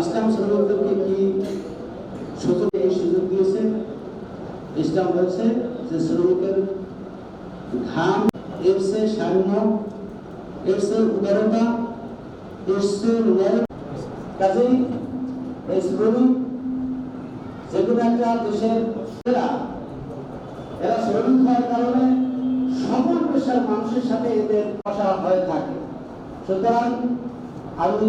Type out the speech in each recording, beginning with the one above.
ইসলাম শ্রমিকদেরকে কি সুযোগ এই সুযোগ দিয়েছে? ইসলাম বলছে যে শ্রমিকের ঘাম এর সে সাম্য এর সে উদারতা এর সে ন্যায়। কাজেই এই শ্রমিক যে কোনো একটা দেশের এরা এরা শ্রমিক হওয়ার কারণে সকল পেশার মানুষের সাথে এদের ভাষা হয়ে থাকে। সুতরাং আমি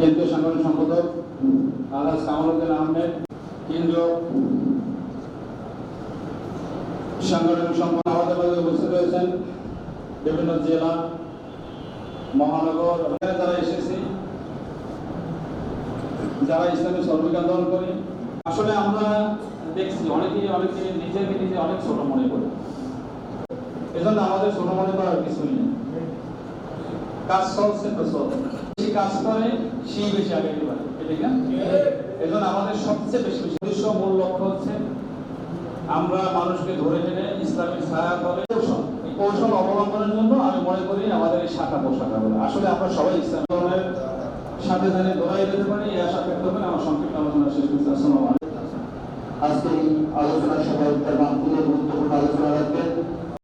কেন্দ্রীয় সাংগঠনিক সম্পাদক আলহাজ কামালউদ্দিন আহমেদ, কেন্দ্রীয় সাংগঠনিক সম্পাদক উপস্থিত রয়েছেন বিভিন্ন জেলা, মহানগর যারা এসেছি, যারা ইসলামী শ্রমিক আন্দোলন করি, আসলে আমরা দেখছি, অনেকেই অনেকে নিজেকে নিজে অনেক ছোট মনে করি। এজন্য আমাদের ছোট মনে করার কিছুই নেই। কাজ বেশি কাজ করে, সেই বেশি পারে। আমাদের সবচেয়ে বেশি উদ্দেশ্য মূল লক্ষ্য হচ্ছে, আমরা মানুষকে ধরে টেনে ইসলামের ছায়া তলে কৌশল। এই কৌশল অবলম্বনের জন্য আমি মনে করি আমাদের এই শাখা পোশাখা বলে। আসলে আমরা সবাই ইসলাম সাথে জানে দোয়াই দিতে পারি, এই আশা ব্যক্ত করে আমার সংক্ষিপ্ত আলোচনা শেষ করছি। আসসালামু আজকে আলোচনা